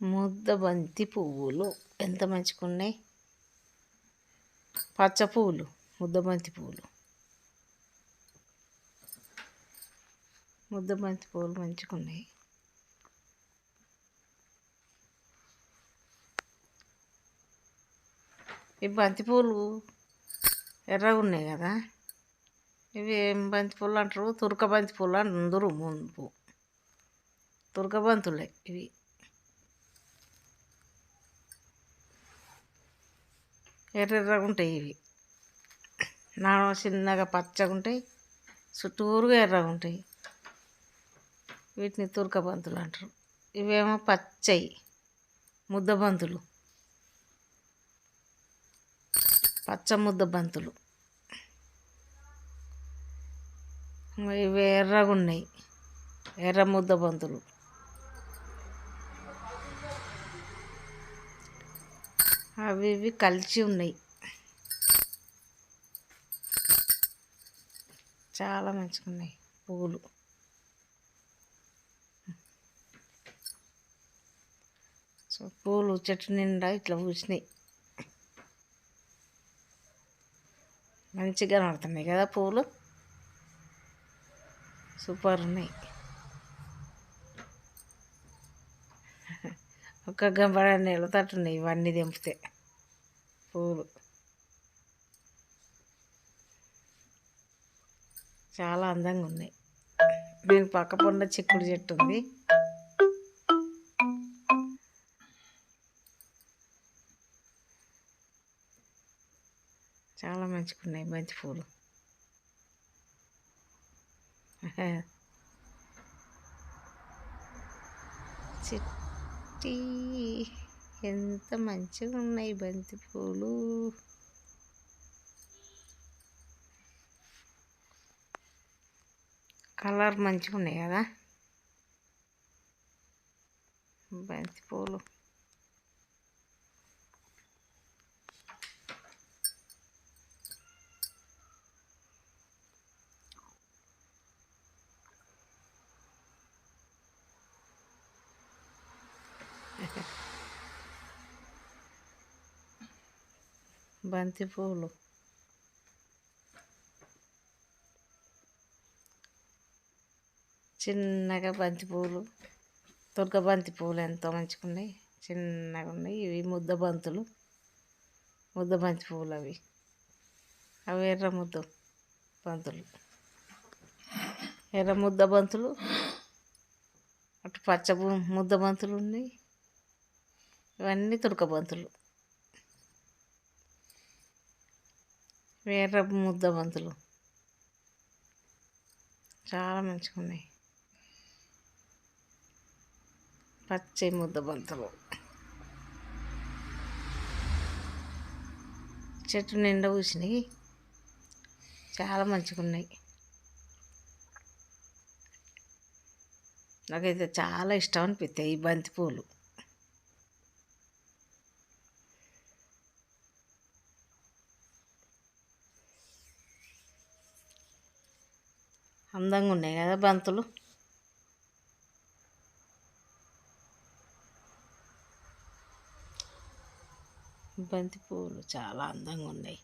ముద్ద బంతి పువ్వులు ఎంత మంచిగున్నాయి? పచ్చ పువ్వులు ముద్ద బంతి పువ్వులు. ముద్ద బంతి పువ్వులు మంచిగా ఉన్నాయి ఈ బంతి పూలు ఎర్రగా ఉన్నాయి కదా? ఇవి ఏం బంతి పూలు అంటారు? తురక బంతి పూలు అందరూ ముందు. తురక బంతులే ఇవి. ఎర్రెర్రగా ఉంటాయి ఇవి. నా చిన్నగా పచ్చగా ఉంటాయి చుట్టూరుగా ఎర్రగా ఉంటాయి. వీటిని తురక బంతులు అంటారు. ఇవేమో పచ్చయి ముద్ద బంతులు. పచ్చ ముద్ద బంతులు. ఇవి ఎర్రగా ఉన్నాయి. ఎర్ర ముద్ద బంతులు. అవి ఇవి కలిసి ఉన్నాయి. చాలా మంచిగా ఉన్నాయి పువ్వులు. సో పూలు చెట్టు నిండా ఇట్లా పూసినాయి. మంచిగా కనబడుతున్నాయి కదా పూలు. సూపర్ ఉన్నాయి. ఒక గంపడ నిలతట్టున్నాయి ఇవన్నీ దింపితే పూలు చాలా అందంగా ఉన్నాయి. దీని పక్క పొండ చిక్కుడు చెట్టు ఉంది. చాలా మంచిగున్నాయి మంచి పూలు. పూలు టీ. ఎంత మంచిగా ఉన్నాయి బంతి పూలు కలర్ మంచిగా ఉన్నాయి కదా. బంతి పూలు బంతి పూలు చిన్నగా బంతి పూలు తుర్క బంతి పూలు ఎంతో మంచిగా ఉన్నాయి చిన్నగా ఉన్నాయి. ఇవి ముద్ద బంతులు. ముద్ద బంతి పువ్వులు అవి. అవి ఎర్ర ముద్ద బంతులు. ఎర్ర ముద్ద బంతులు. అటు పచ్చ ముద్ద బంతులు ఉన్నాయి. ఇవన్నీ తుడక బంతులు. వేర్ర ముద్ద బంతులు. చాలా మంచిగా ఉన్నాయి పచ్చి ముద్ద బంతులు. చెట్టు నిండా పూసినాయి. చాలా మంచిగా ఉన్నాయి నాకైతే చాలా ఇష్టం అనిపిస్తాయి ఈ బంతి అందంగా ఉన్నాయి కదా బంతులు? బంతి పువ్వులు చాలా అందంగా ఉన్నాయి.